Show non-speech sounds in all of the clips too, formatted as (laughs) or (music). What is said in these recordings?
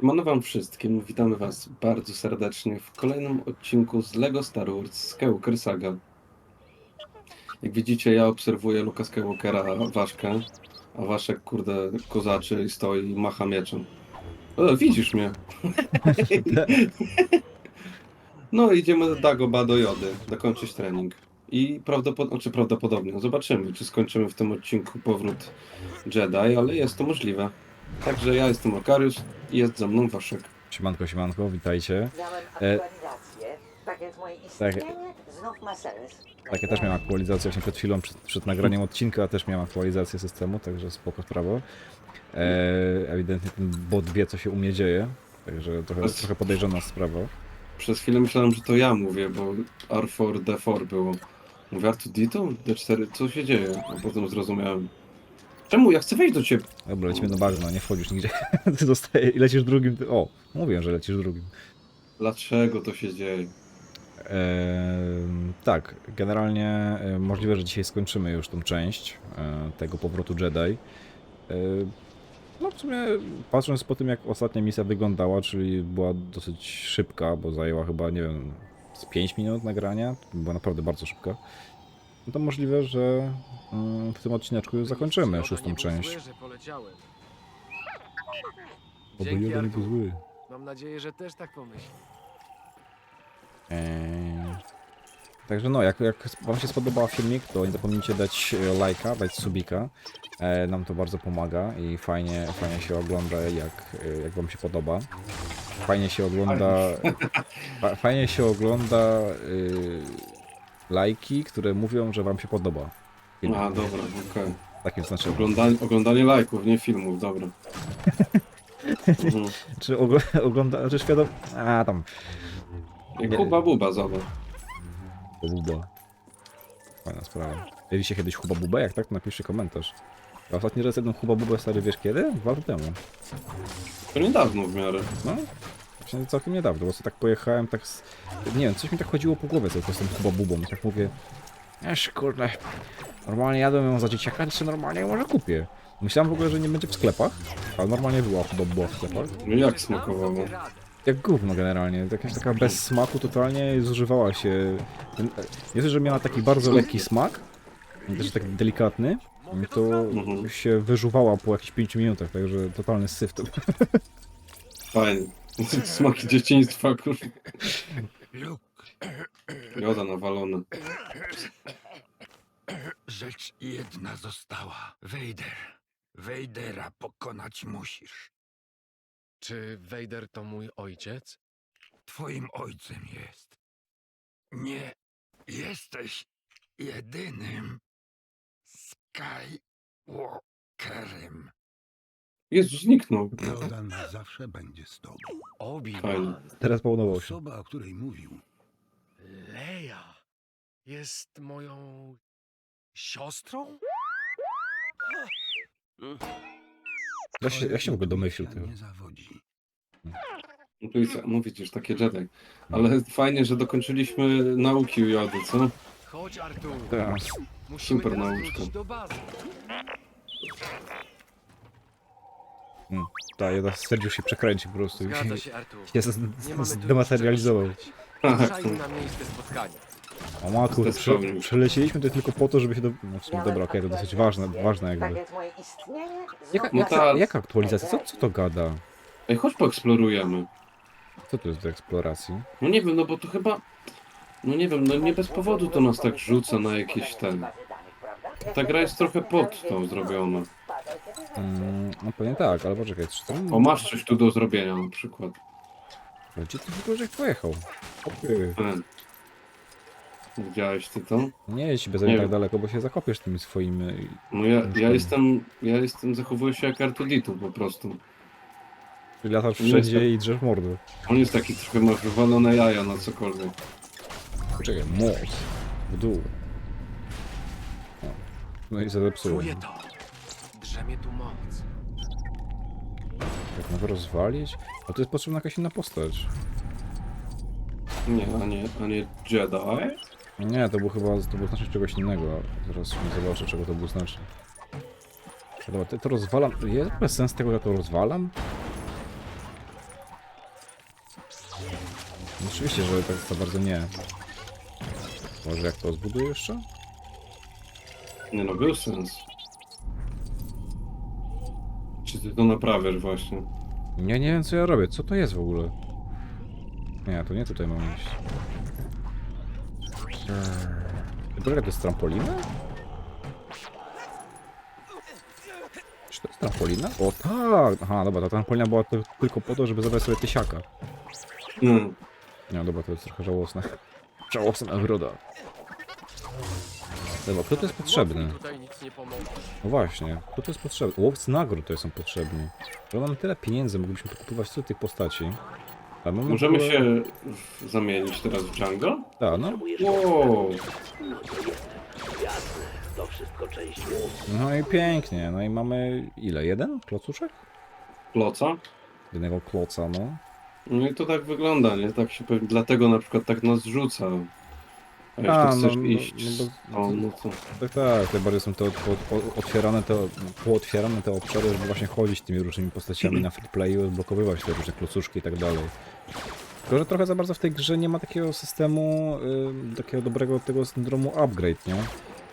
Mano wam wszystkim, witamy was bardzo serdecznie w kolejnym odcinku z LEGO Star Wars Skywalker Saga. Jak widzicie, ja obserwuję Luka Skywalkera, Waszkę, a Waszek, kurde, kozaczy i stoi i macha mieczem. O, widzisz mnie. No, idziemy do Dagoba do Jody, dokończyć trening. I prawdopodobnie, czy prawdopodobnie, zobaczymy, czy skończymy w tym odcinku powrót Jedi, ale jest to możliwe. Także ja jestem Okarius i jest ze mną Waszek. Siemanko, siemanko, witajcie. Miałem E, aktualizację, tak więc moje tak. istnienie znów ma sens. Tak, ja też miałem aktualizację właśnie przed chwilą, przed, przed nagraniem odcinka, ja też miałem aktualizację systemu, także spoko sprawa. E, ewidentnie ten bot wie, co się u mnie dzieje, także trochę, trochę podejrzana sprawa. Przez chwilę myślałem, że to ja mówię, bo R4, D4 było. Mówię R2D2? D4, co się dzieje? A potem zrozumiałem. Czemu? Ja chcę wejść do ciebie. Dobra, lecimy do bagna, nie wchodzisz nigdzie. (laughs) Ty zostaje i lecisz drugim. Ty... O, mówię, że lecisz drugim. Dlaczego to się dzieje? Tak, generalnie e, możliwe, że dzisiaj skończymy już tą część e, tego powrotu Jedi. E, no w sumie patrząc po tym, jak ostatnia misja wyglądała, czyli była dosyć szybka, bo zajęła chyba, nie wiem, z 5 minut nagrania, była naprawdę bardzo szybka, no to możliwe, że mm, w tym odcineczku już zakończymy szóstą część. Zły, że poleciałem. Oby Dzięki, Artur. był zły. Mam nadzieję, że też tak pomyśli. Eee, Także no, jak, jak Wam się spodobał filmik, to nie zapomnijcie dać e, lajka, dać subika. E, nam to bardzo pomaga i fajnie, fajnie się ogląda, jak, e, jak Wam się podoba. Fajnie się ogląda. Fa, fajnie się ogląda y, lajki, które mówią, że Wam się podoba. Film. A, dobra, okej. Takim znaczy. Oglądanie, oglądanie lajków, nie filmów, dobra. Mhm. (laughs) Czy ogl ogląda, czy świadom. A tam. I Nie. Kuba Buba, zobacz. Buba. Fajna sprawa. Mieliście kiedyś Huba Bubę? Jak tak, to napiszcie komentarz. Ja ostatni raz jadłem Huba Bubę stary, wiesz kiedy? Dwa lata temu. To niedawno w miarę. No, właśnie całkiem niedawno, bo sobie tak pojechałem, tak z... Nie wiem, coś mi tak chodziło po głowie tylko z tym Huba Bubą i tak mówię... Esz, kurde, normalnie jadłem ją za dzieciaka, czy normalnie ją może kupię. Myślałem w ogóle, że nie będzie w sklepach, ale normalnie była Buba w sklepach. No jak smakowało? Jak gówno generalnie, jakaś taka bez smaku totalnie zużywała się. Nie że miała taki bardzo lekki smak, też taki delikatny, to Mhm. się wyżuwała po jakichś 5 minutach, także totalny syf to. (laughs) Fajnie. (laughs) Smaki dzieciństwa, kurwa. Luke, Joda nawalona. rzecz jedna została. Vader. Vadera pokonać musisz. Czy Vader to mój ojciec? Twoim ojcem jest. Nie jesteś jedynym Skywalkerem. Jezu, zniknął. Jordan zawsze będzie z tobą. Fajnie. Obi-Wan. Teraz połnował się. Osoba, o której mówił, Leia jest moją siostrą? Jak się, jak się w ogóle domyślił tego? nie zawodzi. No widzisz, takie Jedi. Ale fajnie, że dokończyliśmy nauki u Jody, co? Chodź, Artur. Tak. Musimy Super teraz nauczka. wrócić do bazy. Mm. Ta jedna stwierdził się przekręcił po prostu i się, Zgadza się, Artur. się z- Nie mamy tu zdematerializował. już czego szukać. Ruszajmy na miejsce spotkania. O matku, To przelecieliśmy to tylko po to, żeby się do... No w sumie, dobra, okej, to dosyć ważne, ważne jakby. Jaka, No tak. jaka aktualizacja? Co, co to gada? Ej, chodź poeksplorujemy. Co to jest do eksploracji? No nie wiem, no bo to chyba... No nie wiem, no nie bez powodu to nas tak rzuca na jakieś ten... Ta gra jest trochę pod tą zrobiona. Mm, no pewnie tak, ale poczekaj, czy tam... O, masz coś tu do zrobienia na przykład. Gdzie ty w ogóle pojechał? Opy. Ten. Widziałeś ty to? Nie jedź bez Nie tak daleko, bo się zakopiesz tymi swoimi... No ja, ja jestem... Ja jestem... Zachowuję się jak R2D2 po prostu. Czyli latasz Nie wszędzie jestem. i drzesz mordu. On jest taki trochę ma wywalone jaja na cokolwiek. Poczekaj, most. W dół. O. No i zepsuło. Czuję to. Drzemie tu moc. Jak mogę rozwalić? A to jest potrzebna jakaś inna postać. Nie, a nie, a nie Jedi? Nie, to był chyba, to był znacznik czegoś innego. Zaraz nie zobaczę, czego to był znacznik. Dobra, to, to rozwalam. Jest ogóle sens tego, że to rozwalam? No Oczywiście, że tak za bardzo nie. Może jak to zbuduję jeszcze? Nie no, był sens. Ty to naprawiasz właśnie? Nie, nie wiem co ja robię. Co to jest w ogóle? Nie, to nie tutaj mam iść. Eee, Dobra, to jest trampolina? Czy to jest trampolina? O tak! Aha, dobra, ta trampolina była tylko po to, żeby zabrać sobie tysiaka. Hmm. Nie, dobra, to jest trochę żałosne. Żałosna nagroda. Dobra, kto to jest potrzebny? Mocno tutaj nic nie pomoże. No właśnie, kto to jest potrzebny? Łowcy nagród to są potrzebni. Że mamy tyle pieniędzy, moglibyśmy kupować co tych postaci. Możemy się w- zamienić teraz w Django? Tak, no. Wow. No i pięknie, no i mamy ile? Jeden klocuszek? Kloca? Jednego kloca, no. No i to tak wygląda, nie? Tak się pewnie, dlatego na przykład tak nas rzuca. A jeśli A, chcesz no, no, iść, no bo- o, no to... Tak, tak, tym bardziej są te od- od- otwierane te, pootwierane te obszary, żeby właśnie chodzić tymi różnymi postaciami na free playu, odblokowywać te różne klocuszki i tak dalej. Tylko, że trochę za bardzo w tej grze nie ma takiego systemu, takiego dobrego tego syndromu upgrade, nie?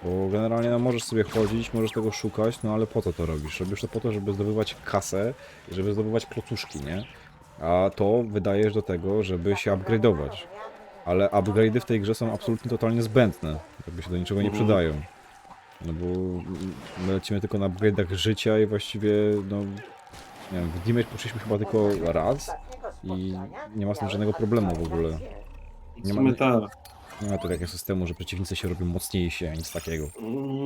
Bo generalnie no, możesz sobie chodzić, możesz tego szukać, no ale po co to robisz? Robisz to po to, żeby zdobywać kasę i żeby zdobywać klocuszki, nie? A to wydajesz do tego, żeby się upgrade'ować. Ale upgrade'y w tej grze są absolutnie totalnie zbędne. Jakby się do niczego nie Mhm. przydają. No bo my lecimy tylko na upgrade'ach życia i właściwie, no... Nie wiem, w Damage poszliśmy chyba tylko raz i nie ma z tym żadnego problemu w ogóle. Nie ma- tak. Nie ma takiego systemu, że przeciwnicy się robią mocniejsi, a nic takiego.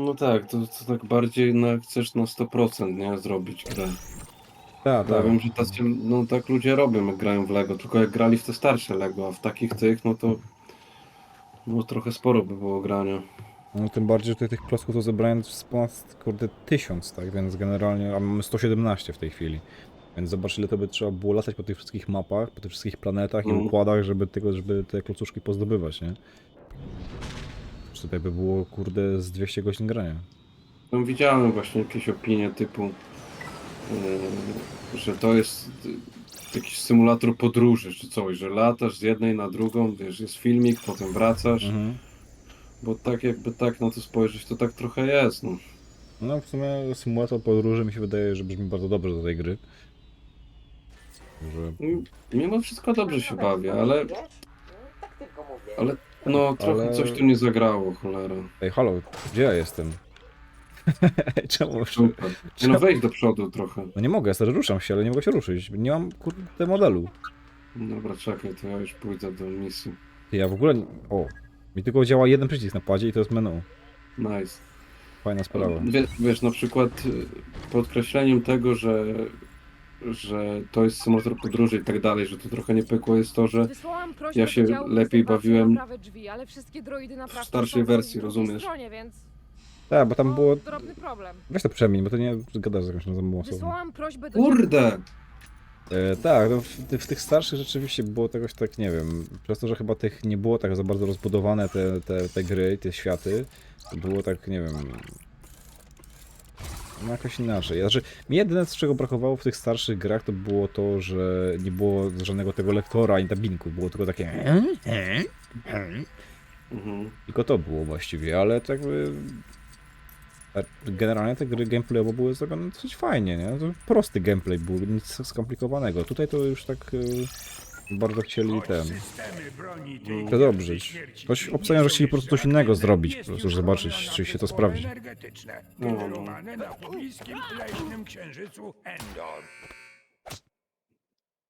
No tak, to, to tak bardziej na, chcesz na 100% nie zrobić grę. Tak, Ja wiem, że tacy, no tak ludzie robią, jak grają w Lego, tylko jak grali w te starsze Lego, a w takich tych, no to no trochę sporo by było grania. No tym bardziej, że tutaj tych klocków to zebrałem z ponad, kurde, tysiąc, tak? Więc generalnie, a mamy 117 w tej chwili. Więc zobacz, ile to by trzeba było latać po tych wszystkich mapach, po tych wszystkich planetach i Mhm. układach, żeby, tego, żeby te klocuszki pozdobywać, nie? Że tutaj by było, kurde, z 200 godzin grania. Tam widziałem właśnie jakieś opinie typu, że to jest y, jakiś symulator podróży czy coś, że latasz z jednej na drugą, wiesz, jest filmik, potem wracasz, Mhm. bo tak jakby tak na to spojrzeć, to tak trochę jest, no. No w sumie symulator podróży mi się wydaje, że brzmi bardzo dobrze do tej gry. Że... Mimo wszystko dobrze się bawię, ale, Tak tylko mówię. ale no trochę Ale- coś tu nie zagrało, cholera. Ej, halo, gdzie ja jestem? (laughs) Czemu? Super. Nie, no wejdź do przodu trochę. No nie mogę, ja stary, ruszam się, ale nie mogę się ruszyć. Nie mam, kurde, modelu. Dobra, czekaj, to ja już pójdę do misji. Ty, Ja w ogóle... O, mi tylko działa jeden przycisk na padzie i to jest menu. Nice. Fajna sprawa. Wiesz, wiesz, na przykład y, podkreśleniem tego, że, że to jest symulator podróży i tak dalej, że to trochę nie pykło jest to, że Wysłałam prośbę ja się do działu lepiej konserwacji bawiłem o naprawę drzwi, ale wszystkie droidy starszej są po wersji, rozumiesz? Stronie, więc Tak, bo tam było... drobny problem. Weź to przemień, bo to nie gadasz z jakąś tam osobą. Wysłałam prośbę do kurde! E, tak, no w, w tych starszych rzeczywiście było tegoś tak, nie wiem, przez to, że chyba tych nie było tak za bardzo rozbudowane te, te, te gry, te światy, to było tak, nie wiem... No jakoś inaczej. Znaczy, mi jedyne z czego brakowało w tych starszych grach to było to, że nie było żadnego tego lektora ani dubbingu, było tylko takie... Mhm. Tylko to było właściwie, ale tak jakby... Generalnie te gry gameplayowo były zrobione dosyć fajnie, nie? To prosty gameplay był, nic skomplikowanego. Tutaj to już tak y, bardzo chcieli ten... Przedobrzyć. śmierci Choć obstawiam, że chcieli po prostu coś innego zrobić, po prostu, zobaczyć, czy się to sprawdzi. energetyczne, No, no. generowane na pobliskim leśnym księżycu Endor.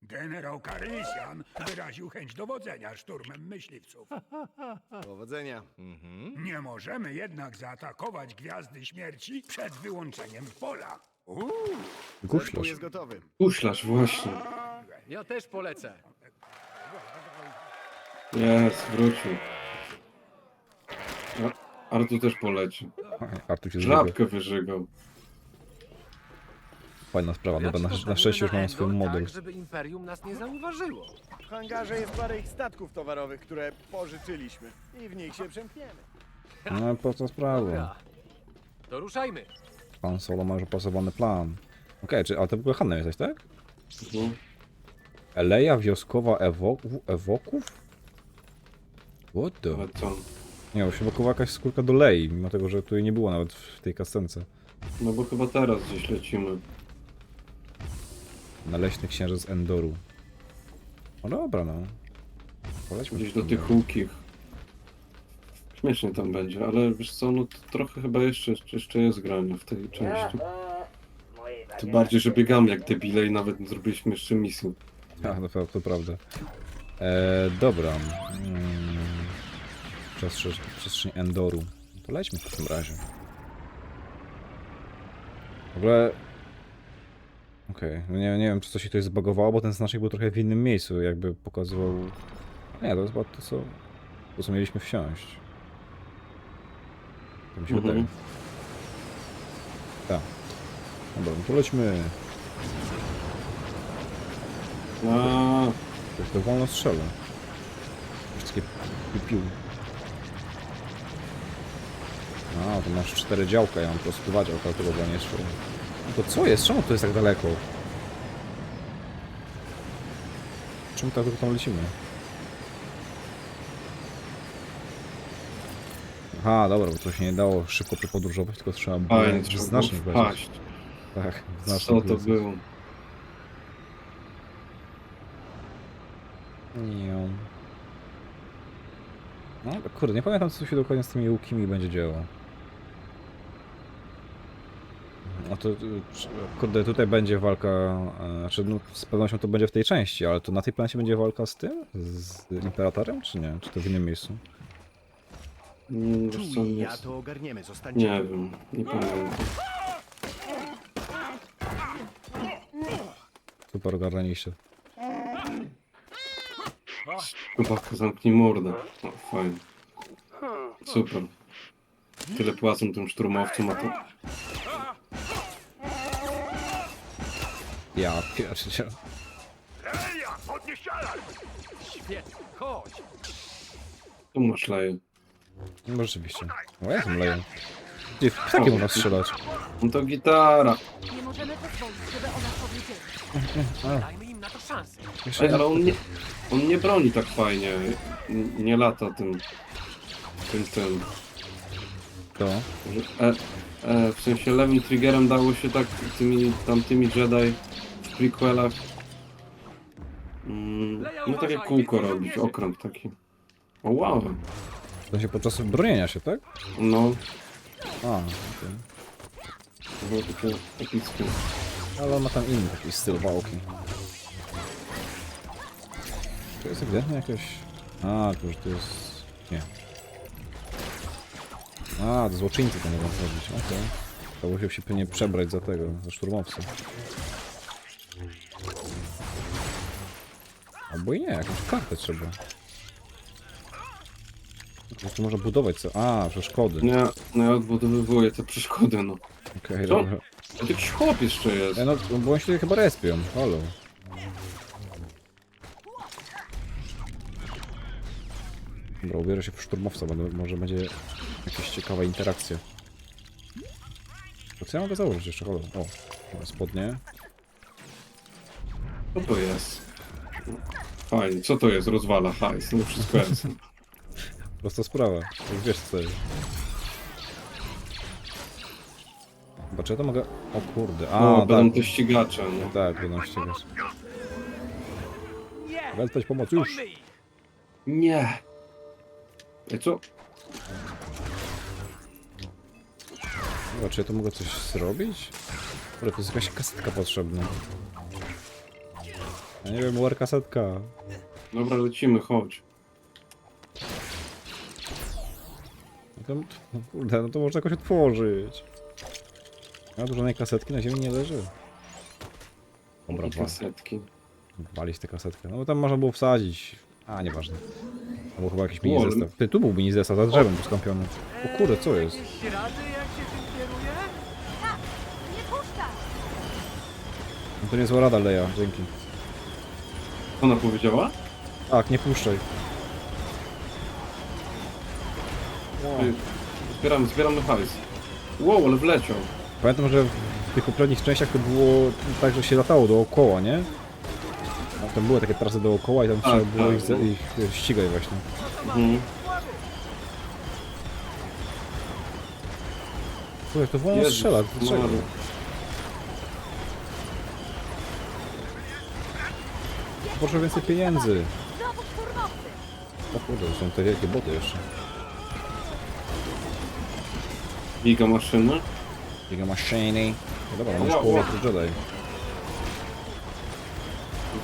Generał Karysian wyraził chęć dowodzenia szturmem myśliwców. (laughs) Powodzenia. Mhm. Nie możemy jednak zaatakować Gwiazdy Śmierci przed wyłączeniem pola. Uuu, zespół Guślarz. jest gotowy. Uślarz, właśnie. Ja też polecę. Jest, wrócił. A- Artu też poleci. Artur się. Żabkę wyżygał. Fajna sprawa, dobra, na, ci na potrzebuję szczęście już mam swój model. Tak, żeby Imperium nas nie zauważyło. W hangarze jest parę ich statków towarowych, które pożyczyliśmy. I w nich się przemkniemy. No po co sprawa? Dobra. To ruszajmy. Pan Solo ma już opasowany plan. Okej, czy, ale to w ogóle Hanna jesteś, tak? Mhm. Eleja wioskowa ewo ewoków? What the? Ale co? Nie, bo się wokół jakaś skórka do lei, mimo tego, że tu jej nie było nawet w tej kascence. No bo chyba teraz gdzieś lecimy. Na leśny księżyc z Endoru. No dobra, no. Polećmy Gdzieś do tych no. łukich. Śmiesznie tam będzie, ale wiesz co, no to trochę chyba jeszcze, jeszcze jest grania w tej części. Tym bardziej, że biegamy jak debile i nawet nie zrobiliśmy jeszcze misji. A, no to, to prawda. E, dobra. Mm, przestrzeń, przestrzeń Endoru. To lećmy w takim razie. W ogóle... Okej, no nie, nie wiem, czy coś się tutaj zbagowało, bo ten znacznik był trochę w innym miejscu, jakby pokazywał... Nie, to jest chyba to, co... To, co mieliśmy wsiąść. To mi się Mhm. wydaje. Tak. Dobra, no to lećmy. A, To, to wolno strzela. Wszystkie pił. A, to masz cztery działka, ja mam po prostu dwa działka, chyba nie szło. To co jest? Czemu to jest tak daleko? Czemu tak tam lecimy? Aha, dobra, bo to się nie dało szybko przepodróżować, tylko trzeba było fajnie, wejść. wpaść. Tak, w Co to wejść. było? Nie. No, kurde, nie pamiętam co się dokładnie z tymi łukimi będzie działo. No to, kurde, tutaj będzie walka, e, znaczy no, z pewnością to będzie w tej części, ale to na tej planecie będzie walka z tym? Z Imperatorem, czy nie? Czy to w innym miejscu? Mm, Czuj, nie, ja to ogarniemy, zostańcie. nie wiem, nie pamiętam. Super ogarnęliście. Chyba zamknij mordę. O, fajnie. Super. Tyle płacą tym szturmowcom, a to... Ja pierdziel. Świetnie, chodź! Tu masz leje. No rzeczywiście. O, ja tam leję. Gdzie w ptaki można strzelać? No to gitara. Nie możemy pozwolić, żeby ona powiedziała. Dajmy im na to szansę. Ej, ale on nie, on nie broni tak fajnie. N- Nie lata tym... Tym, tym. To. E, e, w sensie lewym triggerem dało się tak tymi tamtymi Jedi prequelach mm, no takie kółko robić, okrąg taki. O wow, To się podczas bronienia się, tak? no, A, okej. to było takie. Ale on ma tam inny taki styl walki. To jest ewidentnie jakaś... A, to już to jest... Nie. A, to złoczyńcy to mogą zrobić, okej. To musiał się pewnie przebrać za tego, za szturmowca. Albo i nie, jakąś kartę trzeba. No to można budować co? A, przeszkody. Nie, no ja odbudowywuję te przeszkody, no. Okej, Co? dobra. To jakiś chłop jeszcze jest. E, no, bo oni się tutaj chyba respią. Halo. Dobra, ubiorę się w szturmowca, będę, może będzie jakaś ciekawa interakcja. To co ja mogę założyć jeszcze? Halo. O, dobra, spodnie. Co to jest? Fajnie, co to jest? Rozwala hajs, no wszystko jest. (laughs) Prosta sprawa. Jak wiesz co jest. Chyba czy ja to mogę... O kurde, a O, będą tak. te ścigacze, no. Tak, będą ścigać. Wezwać pomoc, już! Nie! Ej, co? Dobra, czy ja tu mogę coś zrobić? Dobra, to jest jakaś kasetka potrzebna. Ja nie wiem, war kasetka. Dobra, lecimy, chodź. No to, no kurde, no to można jakoś otworzyć. A tu żadnej kasetki na ziemi nie leży. Dobra, I wa kasetki. walić tę kasetkę. No bo tam można było wsadzić. A, nieważne. Albo chyba jakiś mini zestaw. Ty, tu był mini zestaw, za drzewem skąpiony. O kurde, co jest? No to nie zła rada, Leja, dzięki. Ona powiedziała? Tak, nie puszczaj. Ej, Zbieramy, zbieramy hajs. Wow, ale wleciał. Pamiętam, że w tych poprzednich częściach to było tak, że się latało dookoła, nie? A tam były takie trasy dookoła i tam trzeba było tak, ich, za- no. ich e, ścigać właśnie. Mhm. Słuchaj, to wolno Jezus strzela, dlaczego? Maria. Proszę więcej pieniędzy. Znowu szturmowcy! O kurde, to są te wielkie boty jeszcze. Giga maszyny. Giga Machine. No dobra, Wow, połowę Jedi.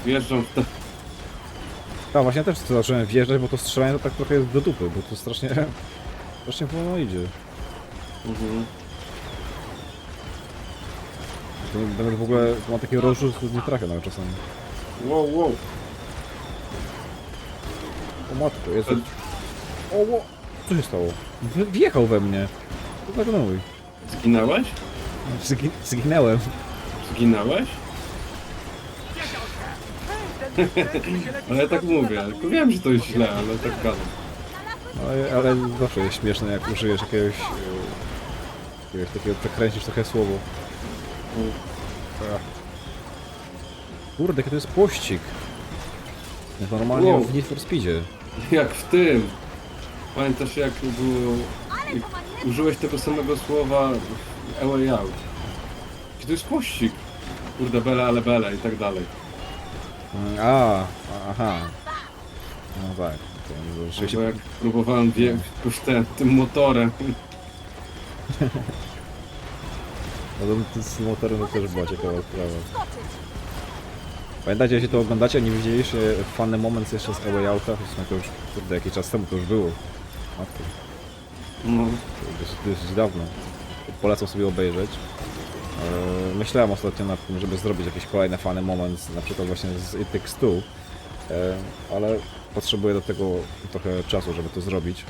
Wjeżdżam w te... A właśnie ja też to zacząłem wjeżdżać, bo to strzelanie to tak trochę jest do dupy, bo to strasznie... (laughs) Strasznie wolno idzie. Mhm. To Nawet w ogóle mam takie rozrzut, że nie trafię nawet czasami. Wow, wow. O matko, jest... O, o, co się stało? Wjechał we mnie. To nowy. Zginąłeś? Zgi zginęłem. Zginąłeś? (laughs) ale ja tak mówię, tylko wiem, że to jest źle, ale tak gadam. Ale, ale zawsze jest śmieszne, jak użyjesz jakiegoś... e, jakiegoś takiego, przekręcisz trochę słowo. Ach. Kurde, jaki to jest pościg. Jak normalnie Wow. w Need for Speedzie. Jak w tym. Pamiętasz jak było... Jak użyłeś tego samego słowa w A Way Out. Czy to jest pościg? Kurde, bele, ale bele i tak dalej. Mm, A, aha. No tak. To rzeczywiście Bo jak próbowałem wjechać tym, tym motorem. (laughs) No to z motorem to też była ciekawa sprawa. Skoczyć! Pamiętacie, jeśli to oglądacie, a nie widzieliście fany moment jeszcze z A Way Outa, to już, kurde, jakiś czas temu to już było. Matko, No, to dosyć, dosyć dawno. Polecam sobie obejrzeć. Eee, Myślałem ostatnio nad tym, żeby zrobić jakieś kolejne fany moment, na przykład właśnie z It Takes Two, Eee, ale potrzebuję do tego trochę czasu, żeby to zrobić.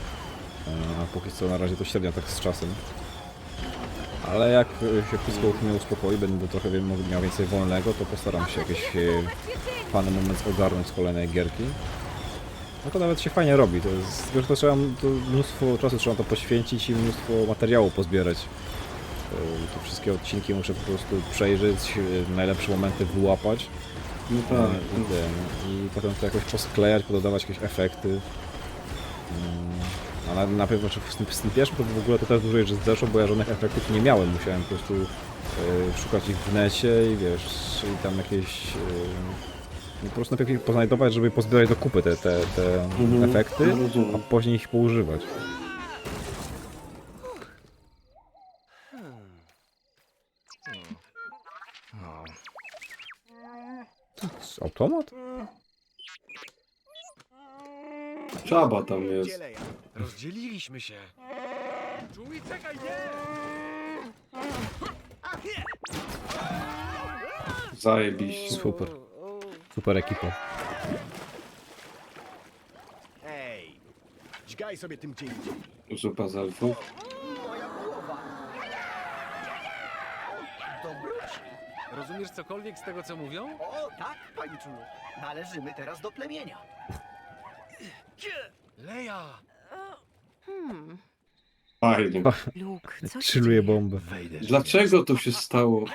Eee, A póki co na razie to średnio tak z czasem. Ale jak e, się wszystko mnie uspokoi, będę trochę miał więcej wolnego, to postaram się jakieś e, fany moment ogarnąć z kolejnej gierki. No to nawet się fajnie robi, to jest, tylko to trzeba, to mnóstwo czasu trzeba to poświęcić i mnóstwo materiału pozbierać. To, to wszystkie odcinki muszę po prostu przejrzeć, e, najlepsze momenty wyłapać no e, tak. i, i potem to jakoś posklejać, pododawać jakieś efekty. Ale na pewno czy z tym, pierwszym to w ogóle to też dużo rzeczy zeszło, bo ja żadnych efektów nie miałem. Musiałem po prostu e, szukać ich w necie i wiesz, i tam jakieś... E, no po prostu najpierw ich poznajdować, żeby pozbierać do kupy te, te, te Mhm, efekty, a później ich poużywać. Automat? Czaba tam jest. Rozdzieliliśmy się. Czuj, czekaj, nie! Zajebiście. Super. Super ekipa. Ej, dźgaj sobie tym gdzie indziej. Zupa z elfów. Dobroci. Rozumiesz cokolwiek z tego, co mówią? O, tak, paniczu. Należymy teraz do plemienia. Leja! Hmm, Fajnie. Luke, co dzieje? bombę. Wejdę. Dlaczego to się stało?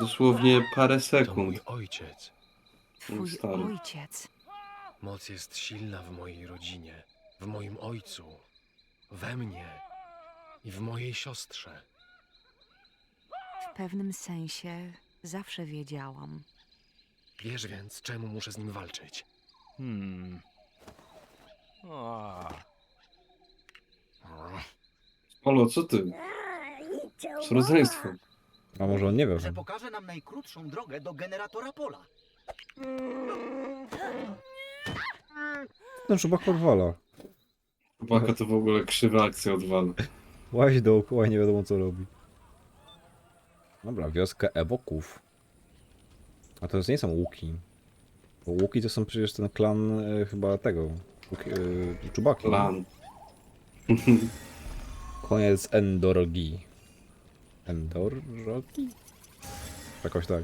Dosłownie parę To sekund. mój ojciec. Twój stary. ojciec. Moc jest silna w mojej rodzinie, w moim ojcu, we mnie i w mojej siostrze. W pewnym sensie zawsze wiedziałam. Wiesz więc, czemu muszę z nim walczyć? Hmm. O, Polo, co ty? Z rodzeństwo. A może on nie wie, Że że... pokaże nam najkrótszą drogę do generatora pola. Ten czubak odwala. Chłopaka to w ogóle krzywa akcja odwala. Łazi dookoła i nie wiadomo co robi. Dobra, wioska Ewoków. A to nie są łuki. Bo łuki to są przecież ten klan e, chyba tego. Łuk- E, czubaki. Plan. (laughs) Koniec Endorogi. Endorogi? Jakoś tak.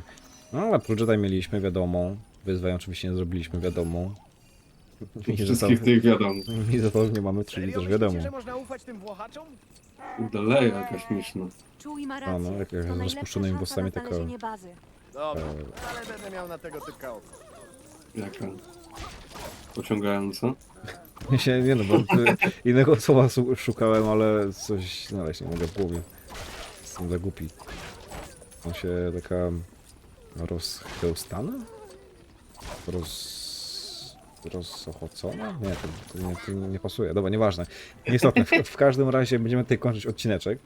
No ale Pro Jedi mieliśmy, wiadomo. Wyzwań oczywiście nie zrobiliśmy, wiadomo. I (laughs) że, Wszystkich tych wiadomo. (laughs) I za to nie mamy, czyli też myślicie, wiadomo. że można ufać tym Włochaczom? Daleja jakaś śmieszna. Czuj ma A, rację. no, jak- jak z rozpuszczonymi włosami taka-. Dobra, E, ale będę miał na tego oko. Jaka? Się, nie no, bo innego słowa szukałem, ale coś znaleźć nie mogę w głowie. Jestem za głupi. On się taka rozchełstana? Roz... rozochocona? Nie, to, to, nie, to nie pasuje. Dobra, nieważne. Nieistotne. W, w każdym razie będziemy tutaj kończyć odcineczek.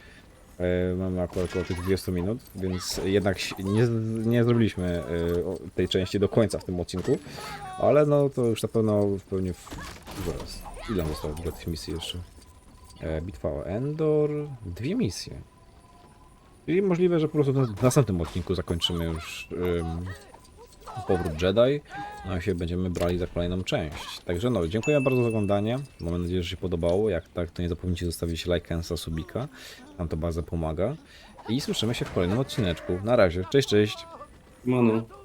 E, mamy akurat około tych 20 minut, więc jednak nie, nie zrobiliśmy e, tej części do końca w tym odcinku, ale no to już na pewno pewnie w, zaraz. Ile nam zostało ogóle tych misji jeszcze? E, bitwa o Endor, dwie misje. I możliwe, że po prostu w następnym odcinku zakończymy już powrót Jedi, no i się będziemy brali za kolejną część. Także no, dziękuję bardzo za oglądanie. Mam nadzieję, że się podobało. Jak tak, to nie zapomnijcie zostawić lajka, subika. Nam to bardzo pomaga. I słyszymy się w kolejnym odcineczku. Na razie. Cześć, cześć. Manu.